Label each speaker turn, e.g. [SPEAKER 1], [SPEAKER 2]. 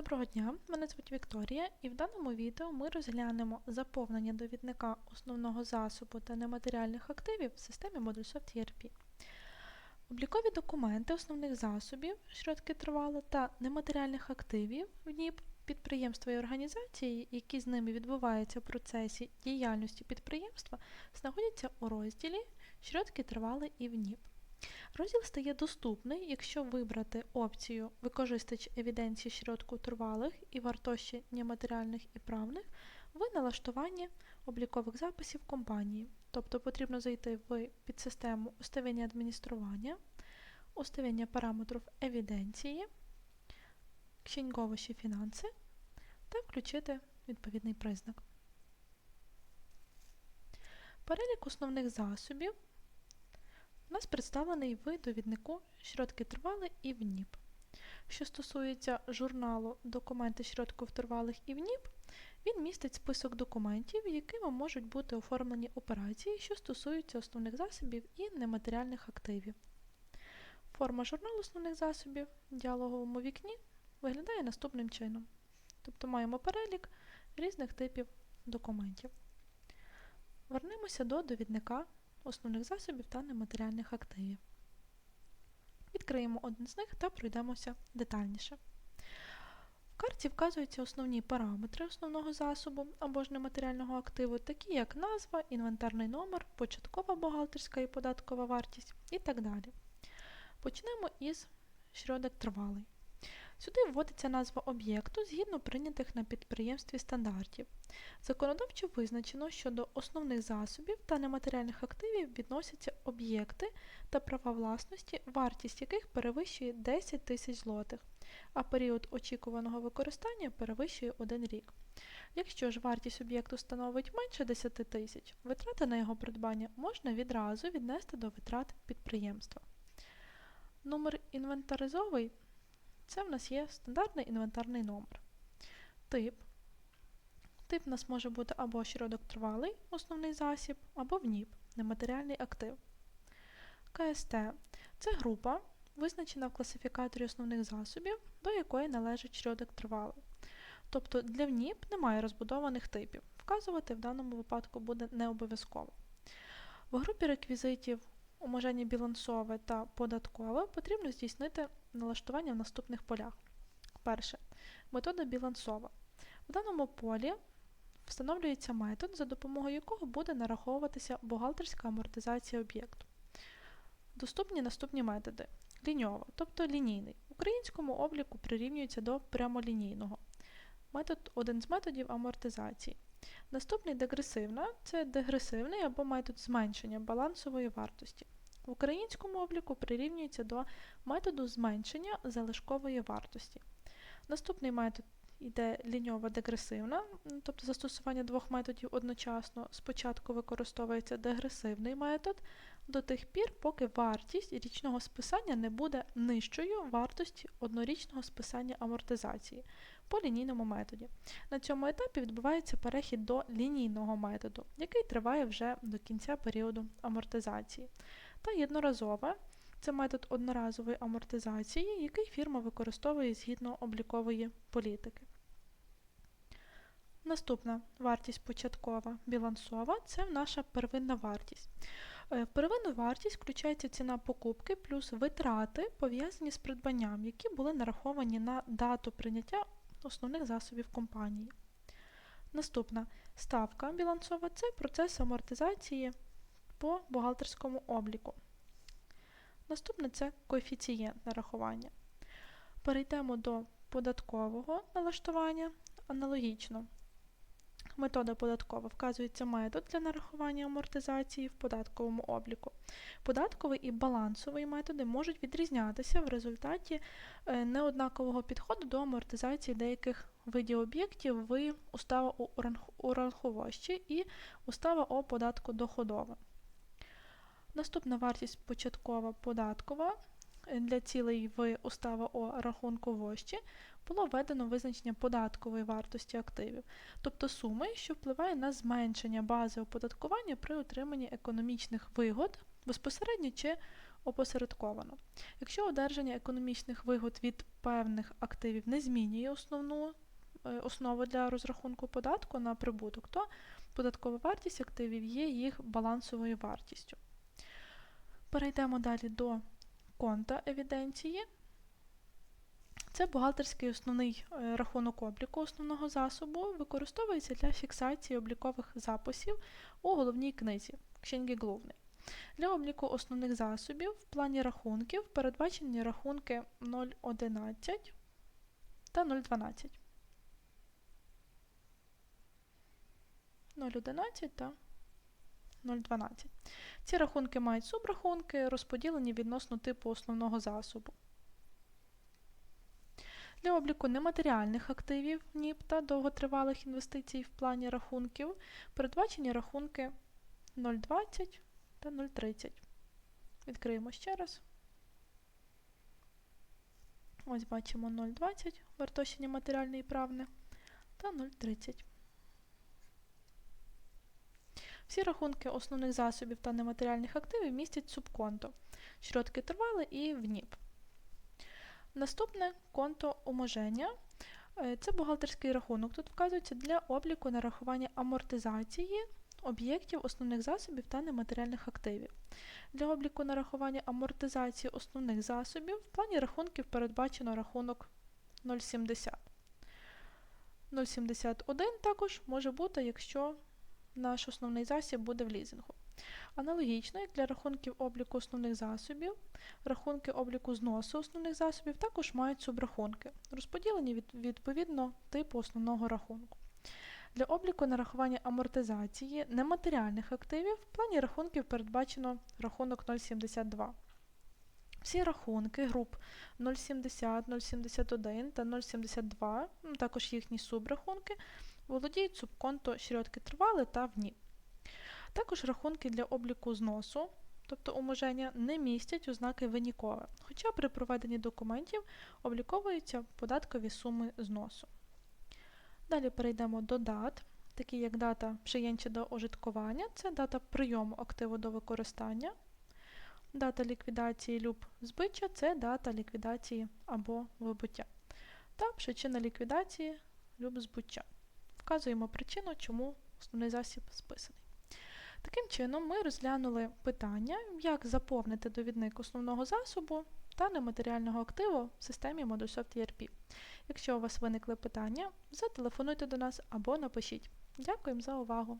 [SPEAKER 1] Доброго дня, мене звуть Вікторія, і в даному відео ми розглянемо заповнення довідника основного засобу та нематеріальних активів в системі Modulesoft ERP. Облікові документи основних засобів, шротки тривали, та нематеріальних активів в НІП підприємства і організації, які з ними відбуваються в процесі діяльності підприємства, знаходяться у розділі Шротки тривали і в НІП. Розділ стає доступний, якщо вибрати опцію Використач евіденції środków тривалих і вартощі нематеріальних і правних в налаштуванні облікових записів компанії. Тобто потрібно зайти в підсистему Уставлення адміністрування, уставлення параметрів евіденції, księgowość фінанси та включити відповідний признак. Перелік основних засобів у нас представлений в довіднику «Środки тривали і в НІП. Що стосується журналу Документи środków тривалих і в НІП, він містить список документів, якими можуть бути оформлені операції, що стосуються основних засобів і нематеріальних активів. Форма журналу основних засобів в діалоговому вікні виглядає наступним чином. Тобто маємо перелік різних типів документів. Вернемося до довідника основних засобів та нематеріальних активів. Відкриємо один з них та пройдемося детальніше. В карті вказуються основні параметри основного засобу або ж нематеріального активу, такі як назва, інвентарний номер, початкова бухгалтерська і податкова вартість і так далі. Почнемо із шродок тривалий. Сюди вводиться назва об'єкту згідно прийнятих на підприємстві стандартів. Законодавчо визначено, що до основних засобів та нематеріальних активів відносяться об'єкти та права власності, вартість яких перевищує 10 тисяч злотих, а період очікуваного використання перевищує 1 рік. Якщо ж вартість об'єкту становить менше 10 тисяч, витрати на його придбання можна відразу віднести до витрат підприємства. Номер інвентаризовий це в нас є стандартний інвентарний номер. Тип. Тип у нас може бути або щородок тривалий, основний засіб, або ВНІП, нематеріальний актив. КСТ це група, визначена в класифікаторі основних засобів, до якої належить щородок тривалий. Тобто для ВНІП немає розбудованих типів. Вказувати в даному випадку буде не обов'язково. В групі реквізитів уможення білансове та податкове потрібно здійснити налаштування в наступних полях. Перше. Метода білансова. В даному полі встановлюється метод, за допомогою якого буде нараховуватися бухгалтерська амортизація об'єкту. Доступні наступні методи. Ліньова, тобто лінійний. В українському обліку прирівнюється до прямолінійного. Метод один з методів амортизації. Наступний дегресивна це дегресивний або метод зменшення балансової вартості. В українському обліку прирівнюється до методу зменшення залишкової вартості. Наступний метод йде ліньова-дегресивна, тобто застосування двох методів одночасно. Спочатку використовується дегресивний метод до тих пір, поки вартість річного списання не буде нижчою вартості однорічного списання амортизації по лінійному методі. На цьому етапі відбувається перехід до лінійного методу, який триває вже до кінця періоду амортизації. Та єдноразове це метод одноразової амортизації, який фірма використовує згідно облікової політики. Наступна вартість початкова білансова це наша первинна вартість. В первинну вартість включається ціна покупки плюс витрати, пов'язані з придбанням, які були нараховані на дату прийняття основних засобів компанії. Наступна ставка білансова це процес амортизації по бухгалтерському обліку. Наступне це коефіцієнт нарахування. Перейдемо до податкового налаштування аналогічно. Метода податкова вказується метод для нарахування амортизації в податковому обліку. Податковий і балансовий методи можуть відрізнятися в результаті неоднакового підходу до амортизації деяких видів об'єктів в устава у рахувощі і устава о податку доходовим. Наступна вартість початкова податкова для цілей в устава о рахунку вощі було введено визначення податкової вартості активів, тобто суми, що впливає на зменшення бази оподаткування при отриманні економічних вигод безпосередньо чи опосередковано. Якщо одержання економічних вигод від певних активів не змінює основну е, основу для розрахунку податку на прибуток, то податкова вартість активів є їх балансовою вартістю. Перейдемо далі до конта евіденції. Це бухгалтерський основний е, рахунок обліку основного засобу, використовується для фіксації облікових записів у головній книзі Księgi Głównej. Для обліку основних засобів в плані рахунків передбачені рахунки 0,11 та 0,12. 0,11 та 0,12. Ці рахунки мають субрахунки, розподілені відносно типу основного засобу. Для обліку нематеріальних активів НІП та довготривалих інвестицій в плані рахунків передбачені рахунки 0,20 та 0,30. Відкриємо ще раз. Ось бачимо 0,20 вартощення матеріальне і правне та 0,30. Всі рахунки основних засобів та нематеріальних активів містять субконто, щодки тривали і ВНІП. Наступне конто уможення. Е, Це бухгалтерський рахунок. Тут вказується для обліку нарахування амортизації об'єктів основних засобів та нематеріальних активів. Для обліку нарахування амортизації основних засобів в плані рахунків передбачено рахунок 0,70. 0,71 також може бути, якщо наш основний засіб буде в лізингу. Аналогічно, як для рахунків обліку основних засобів, рахунки обліку зносу основних засобів також мають субрахунки, розподілені від, відповідно типу основного рахунку. Для обліку нарахування амортизації нематеріальних активів в плані рахунків передбачено рахунок 0,72. Всі рахунки груп 0,70, 0,71 та 0,72, ну, також їхні субрахунки, володіють субконто щодки тривали та ВНІ. Також рахунки для обліку зносу, тобто уможення, не містять ознаки винікове, хоча при проведенні документів обліковуються податкові суми зносу. Далі перейдемо до дат, такі як дата przyjęcia до ожиткування, це дата прийому активу до використання. Дата ліквідації люб збича це дата ліквідації або вибуття. Та причина ліквідації люб збуття. Вказуємо причину, чому основний засіб списаний. Таким чином, ми розглянули питання, як заповнити довідник основного засобу та нематеріального активу в системі Modusoft ERP. Якщо у вас виникли питання, зателефонуйте до нас або напишіть. Дякуємо за увагу!